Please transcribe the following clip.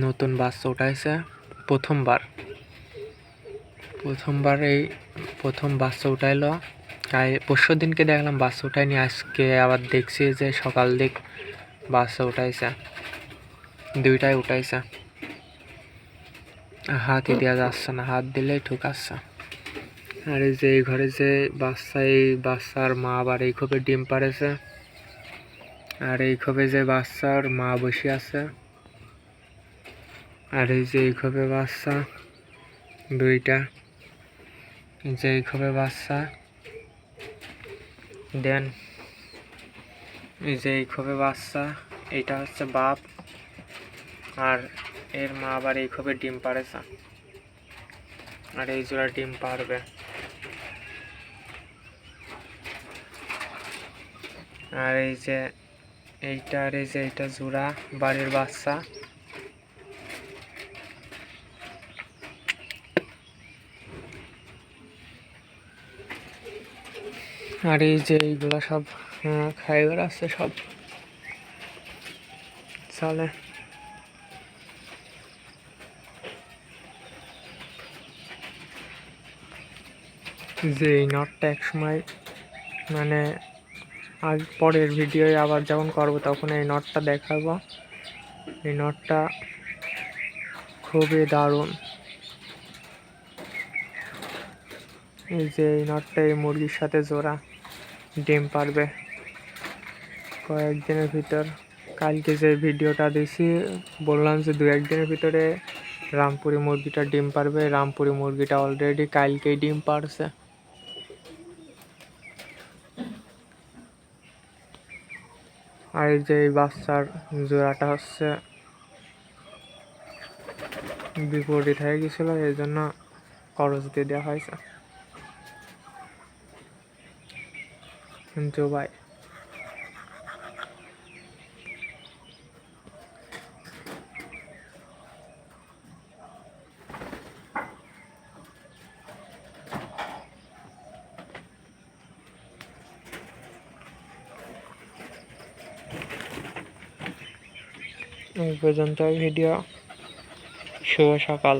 নতুন বাচ্চা উঠাইছে, প্রথমবার। প্রথমবার এই প্রথম বাচ্চা উঠাইলো। তাই পরশু দিনকে দেখলাম বাচ্চা উঠায়নি, আজকে আবার দেখছি যে সকাল দিক বাচ্চা উঠাইছে। দুইটাই উঠাইছে। হাতই দেওয়া যাচ্ছে না, হাত দিলেই ঠুকাচ্ছে। আর এই যে এই ঘরে যে বাচ্চা, এই বাচ্চার মা আবার এই খোপে ডিম পাড়েছে। আর এই খোপে যে বাচ্চার মা বসে আছে। আর এই যে এই বাচ্চা, দুইটা। যে এই খোপে বাচ্চা। দেন, এই যে এই বাচ্চা, এইটা হচ্ছে বাপ। আর এর মা আবার এই খোপে ডিম পাড়েছে আর এই জোড়া ডিম পারবে আর এই যে এইটা আর এই যে এইটা জোড়া, বাড়ির বাচ্চা। আর এই যে এইগুলো সব খাইবার আছে সব। চলে। যে এই নটটা এক সময় মানে আজ পরের ভিডিও আবার যখন করব তখন এই নটটা দেখাবো। এই নটটা খুবই দারুণ। এই যে এই নটটা এই মুরগির সাথে জোড়া। ডিম পারবে। কয়েকদিনের ভিতর, কালকে যে ভিডিওটা দিছি, বললাম যে দু একদিনের ভিতরে রামপুরি মুরগিটা ডিম পারবে। রামপুরি মুরগিটা অলরেডি কালকেই ডিম পারছে। আর যে বাচ্চার জোড়াটা হচ্ছে, বিপরীত হয়ে গেছিল, এই জন্য খরচ দিয়ে দেওয়া হয়েছে। জোবাই এই পর্যন্ত ভিডিও শুভ সকাল।